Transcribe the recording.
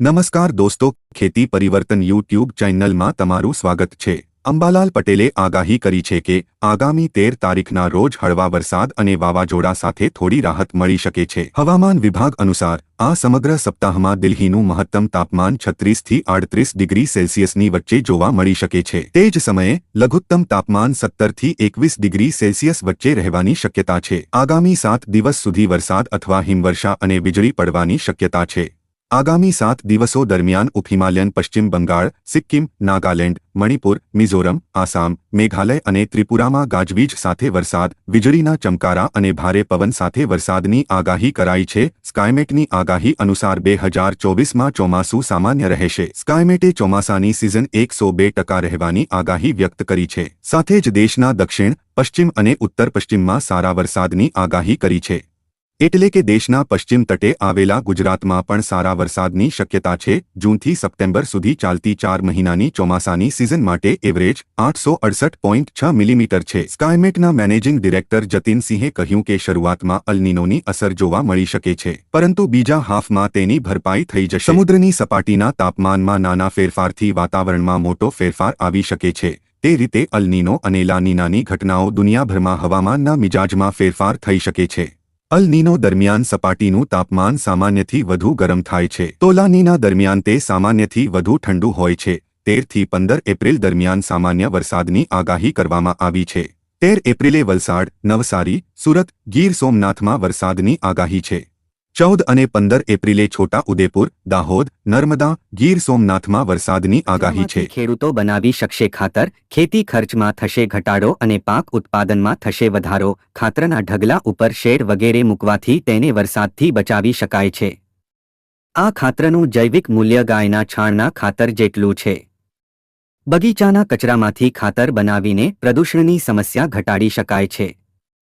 નમસ્કાર દોસ્તો, ખેતી પરિવર્તન યુટ્યુબ ચેનલમાં તમારું સ્વાગત છે. અંબાલાલ પટેલે આગાહી કરી છે કે, આગામી તેર તારીખના રોજ હળવા વરસાદ અને વાવાઝોડા સાથે થોડી રાહત મળી શકે છે. હવામાન વિભાગ અનુસાર, આ સમગ્ર સપ્તાહમાં દિલ્હીનું મહત્તમ તાપમાન છત્રીસથી આડત્રીસ ડિગ્રી સેલ્સિયસની વચ્ચે જોવા મળી શકે છે. તે જ સમયે, લઘુત્તમ તાપમાન સત્તરથી એકવીસ ડિગ્રી સેલ્સિયસ વચ્ચે રહેવાની શક્યતા છે. આગામી સાત દિવસ સુધી વરસાદ અથવા હિમવર્ષા અને વીજળી પડવાની શક્યતા છે. આગામી સાત દિવસો દરમિયાન ઉપહિમાલયન પશ્ચિમ બંગાળ, સિક્કિમ, નાગાલેન્ડ, મણિપુર, મિઝોરમ, આસામ, મેઘાલય અને ત્રિપુરામાં ગાજવીજ સાથે વરસાદ, વીજળીના ચમકારા અને ભારે પવન સાથે વરસાદની આગાહી કરાઈ છે. સ્કાયમેટની આગાહી અનુસાર બે હજાર ચોવીસમાં ચોમાસું સામાન્ય રહેશે. સ્કાયમેટે ચોમાસાની સિઝન એકસો બે ટકા રહેવાની આગાહી વ્યક્ત કરી છે. સાથે જ દેશના દક્ષિણ, પશ્ચિમ અને ઉત્તર પશ્ચિમમાં સારા વરસાદની આગાહી કરી છે. એટલે કે દેશના પશ્ચિમ તટે આવેલા ગુજરાતમાં પણ સારા વરસાદની શક્યતા છે. જૂનથી સપ્ટેમ્બર સુધી ચાલતી ચાર મહિનાની ચોમાસાની સિઝન માટે એવરેજ આઠસો અડસઠ પોઈન્ટ છ મિલીમીટર છે. સ્કાયમેટના મેનેજિંગ ડિરેક્ટર જતીનસિંહે કહ્યું કે શરૂઆતમાં અલનીનોની અસર જોવા મળી શકે છે, પરંતુ બીજા હાફમાં તેની ભરપાઈ થઈ જશે. સમુદ્રની સપાટીના તાપમાનમાં નાના ફેરફારથી વાતાવરણમાં મોટો ફેરફાર આવી શકે છે. તે રીતે અલનીનો અને લાનીનાની ઘટનાઓ દુનિયાભરમાં હવામાનના મિજાજમાં ફેરફાર થઈ શકે છે. અલ નીનો દરમિયાન સપાટીનું તાપમાન સામાન્યથી વધુ ગરમ થાય છે. તોલાનીના દરમિયાન તે સામાન્યથી વધુ ઠંડુ હોય છે. તેરથી પંદર એપ્રિલ દરમિયાન સામાન્ય વરસાદની આગાહી કરવામાં આવી છે. તેર એપ્રિલે વલસાડ, નવસારી, સુરત ગીર સોમનાથમાં વરસાદની આગાહી છે. ચૌદ અને પંદર એપ્રિલે છોટા ઉદેપુર, દાહોદ, નર્મદા, ગીર સોમનાથમાં વરસાદની આગાહી છે. ખેડૂતો બનાવી શકશે ખાતર, ખેતી ખર્ચમાં થશે ઘટાડો અને પાક ઉત્પાદનમાં થશે વધારો. ખાતરના ઢગલા ઉપર શેડ વગેરે મૂકવાથી તેને વરસાદથી બચાવી શકાય છે. આ ખાતરનું જૈવિક મૂલ્ય ગાયના છાણના ખાતર જેટલું છે. બગીચાના કચરામાંથી ખાતર બનાવીને પ્રદૂષણની સમસ્યા ઘટાડી શકાય છે.